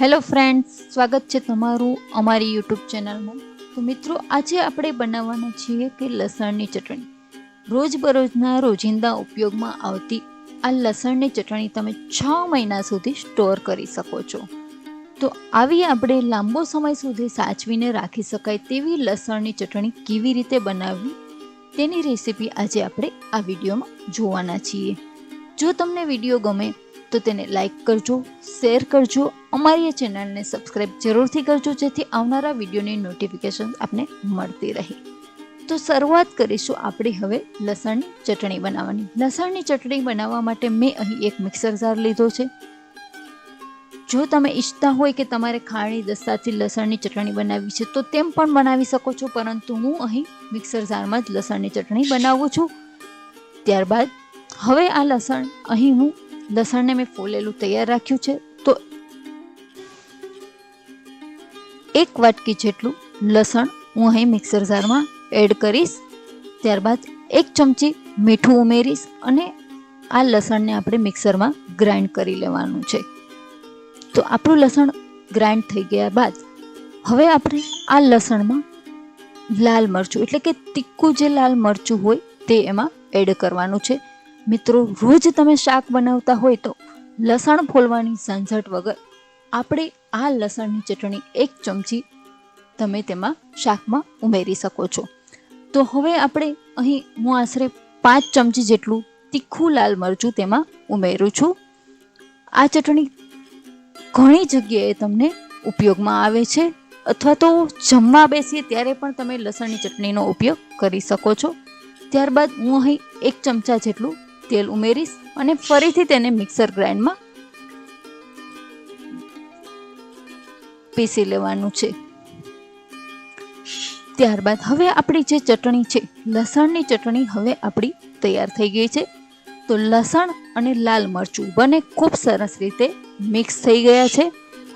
Hello friends, સ્વાગત છે તમારું અમારી યુટ્યુબ ચેનલમાં. તો મિત્રો, આજે આપણે બનાવવાના છીએ કે લસણની ચટણી. રોજબરોજના રોજિંદા ઉપયોગમાં આવતી આ લસણની ચટણી તમે છ મહિના સુધી સ્ટોર કરી શકો છો. તો આવી આપણે લાંબો સમય સુધી સાચવીને રાખી શકાય તેવી લસણની ચટણી કેવી રીતે બનાવવી, તેની રેસીપી આજે આપણે આ વિડીયોમાં જોવાના છીએ. જો તમને વીડિયો ગમે તો તેને લાઈક કરજો શેર કરજો. અમારી આ ચેનલને સબસ્ક્રાઈબ જરૂરથી કરજો, જેથી આવનારા વિડીયોની નોટિફિકેશન આપને મળતી રહે. તો શરૂઆત કરીશું આપણે હવે લસણની ચટણી બનાવવાની. લસણની ચટણી બનાવવા માટે મેં અહીં એક મિક્સર જાર લીધો છે. જો તમે ઈચ્છતા હોય કે તમારે ખાણી દસ્તાથી લસણની ચટણી બનાવવી છે, તો તેમ પણ બનાવી શકો છો, પરંતુ હું અહીં મિક્સર જારમાં જ લસણની ચટણી બનાવું છું. ત્યારબાદ હવે આ લસણ અહીં હું લસણને મેં ફોલેલું તૈયાર રાખ્યું છે, તો એક વાટકી જેટલું લસણ હું અહીં મિક્સર જારમાં એડ કરીશ. ત્યારબાદ એક ચમચી મીઠું ઉમેરીશ અને આ લસણને આપણે મિક્સરમાં ગ્રાઇન્ડ કરી લેવાનું છે. તો આપણું લસણ ગ્રાઇન્ડ થઈ ગયા બાદ હવે આપણે આ લસણમાં લાલ મરચું, એટલે કે તીખું જે લાલ મરચું હોય તે એમાં એડ કરવાનું છે. મિત્રો, રોજ તમે શાક બનાવતા હોય તો લસણ ફોલવાની ઝંઝટ વગર આપણે આ લસણની ચટણી એક ચમચી તમે તેમાં શાકમાં ઉમેરી શકો છો. તો હવે આપણે અહીં હું આશરે પાંચ ચમચી જેટલું તીખું લાલ મરચું તેમાં ઉમેરું છું. આ ચટણી ઘણી જગ્યાએ તમને ઉપયોગમાં આવે છે અથવા તો જમવા બેસીએ ત્યારે પણ તમે લસણની ચટણીનો ઉપયોગ કરી શકો છો. ત્યારબાદ હું અહીં એક ચમચા જેટલું તેલ ઉમેરીશ અને ફરીથી તેને મિક્સર ગ્રાઇન્ડમાં પીસી લેવાનું છે. ત્યારબાદ હવે આપણી જે ચટણી છે, લસણની ચટણી હવે આપણી તૈયાર થઈ ગઈ છે. તો લસણ અને લાલ મરચું બંને ખૂબ સરસ રીતે મિક્સ થઈ ગયા છે.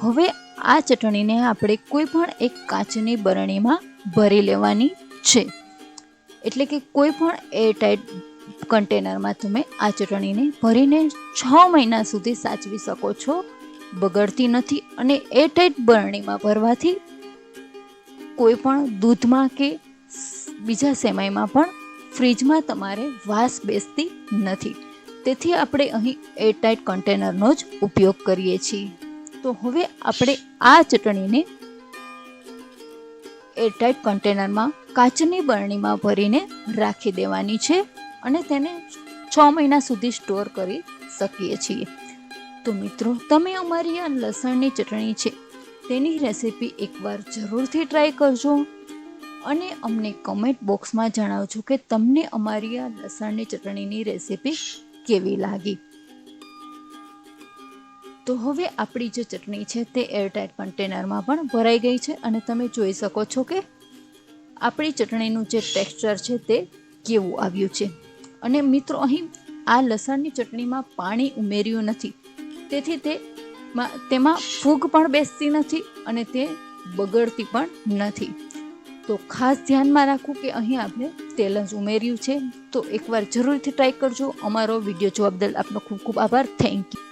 હવે આ ચટણીને આપણે કોઈ પણ એક કાચની બરણીમાં ભરી લેવાની છે. એટલે કે કોઈ પણ એરટાઈટ કન્ટેનરમાં તમે આ ચટણીને ભરીને છ મહિના સુધી સાચવી શકો છો. બગડતી નથી અને એરટાઈટ બરણીમાં ભરવાથી કોઈ પણ દૂધમાં કે બીજા સેમાઈમાં પણ ફ્રીજમાં તમારે વાસ બેસતી નથી. તેથી આપણે અહીં એરટાઈટ કન્ટેનરનો જ ઉપયોગ કરીએ છીએ. તો હવે આપણે આ ચટણીને એરટાઈટ કન્ટેનરમાં કાચની બરણીમાં ભરીને રાખી દેવાની છે. અને તેને છ મહિના સુધી સ્ટોર કરી શકીએ છીએ. તો મિત્રો, તમે અમારી આ લસણની ચટણી છે, તેની રેસીપી એકવાર જરૂરથી ટ્રાય કરજો અને અમને કમેન્ટ બોક્સમાં જણાવજો કે તમને અમારી આ લસણની ચટણીની રેસીપી કેવી લાગી. તો હવે આપણી જે ચટણી છે, તે એરટાઇટ કન્ટેનરમાં પણ ભરાઈ ગઈ છે અને તમે જોઈ શકો છો કે આપણી ચટણીનું જે ટેક્સચર છે, તે કેવું આવ્યું છે. અને મિત્રો, અહીં આ લસણની ચટણીમાં પાણી ઉમેર્યું નથી. તેથી તે તેમાં ફૂગ પણ બેસતી નથી અને તે બગડતી પણ નથી. તો ખાસ ધ્યાનમાં રાખવું કે અહીં આપણે તેલ જ ઉમેર્યું છે. તો એકવાર જરૂરથી ટ્રાય કરજો. અમારો વીડિયો જોવા બદલ આપનો ખૂબ ખૂબ આભાર. Thank you